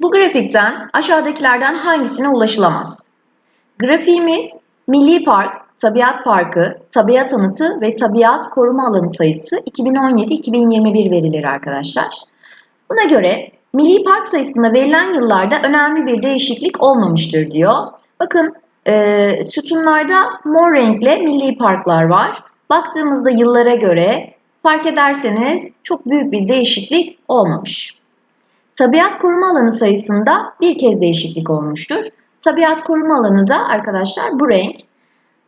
Bu grafikten aşağıdakilerden hangisine ulaşılamaz? Grafiğimiz Milli Park, Tabiat Parkı, Tabiat Anıtı ve Tabiat Koruma Alanı sayısı 2017-2021 verileri arkadaşlar. Buna göre Milli Park sayısında verilen yıllarda önemli bir değişiklik olmamıştır diyor. Bakın e, sütunlarda mor renkle milli parklar var. Baktığımızda yıllara göre fark ederseniz çok büyük bir değişiklik olmamış. Tabiat koruma alanı sayısında bir kez değişiklik olmuştur. Tabiat koruma alanı da arkadaşlar bu renk.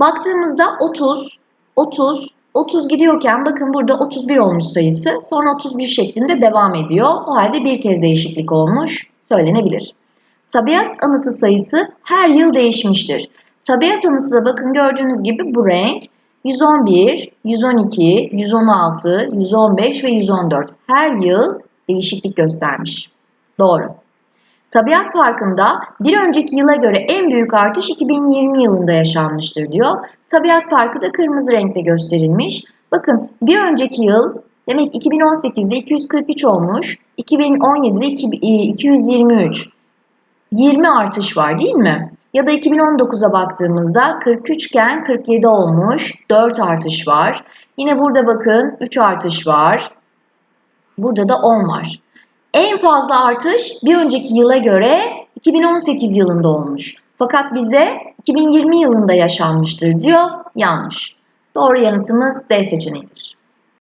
Baktığımızda 30, 30, 30 gidiyorken bakın burada 31 olmuş sayısı. Sonra 31 şeklinde devam ediyor. O halde bir kez değişiklik olmuş söylenebilir. Tabiat anıtı sayısı her yıl değişmiştir. Tabiat anıtı da bakın gördüğünüz gibi bu renk 111, 112, 116, 115 ve 114 her yıl değişiklik göstermiş. Doğru. Tabiat Parkı'nda bir önceki yıla göre en büyük artış 2020 yılında yaşanmıştır diyor. Tabiat Parkı da kırmızı renkte gösterilmiş. Bakın bir önceki yıl demek 2018'de 243 olmuş, 2017'de 223. 20 artış var değil mi? Ya da 2019'a baktığımızda 43 iken 47 olmuş, 4 artış var. Yine burada bakın 3 artış var. Burada da 10 var. En fazla artış bir önceki yıla göre 2018 yılında olmuş. Fakat bize 2020 yılında yaşanmıştır diyor. Yanlış. Doğru yanıtımız D seçeneğidir.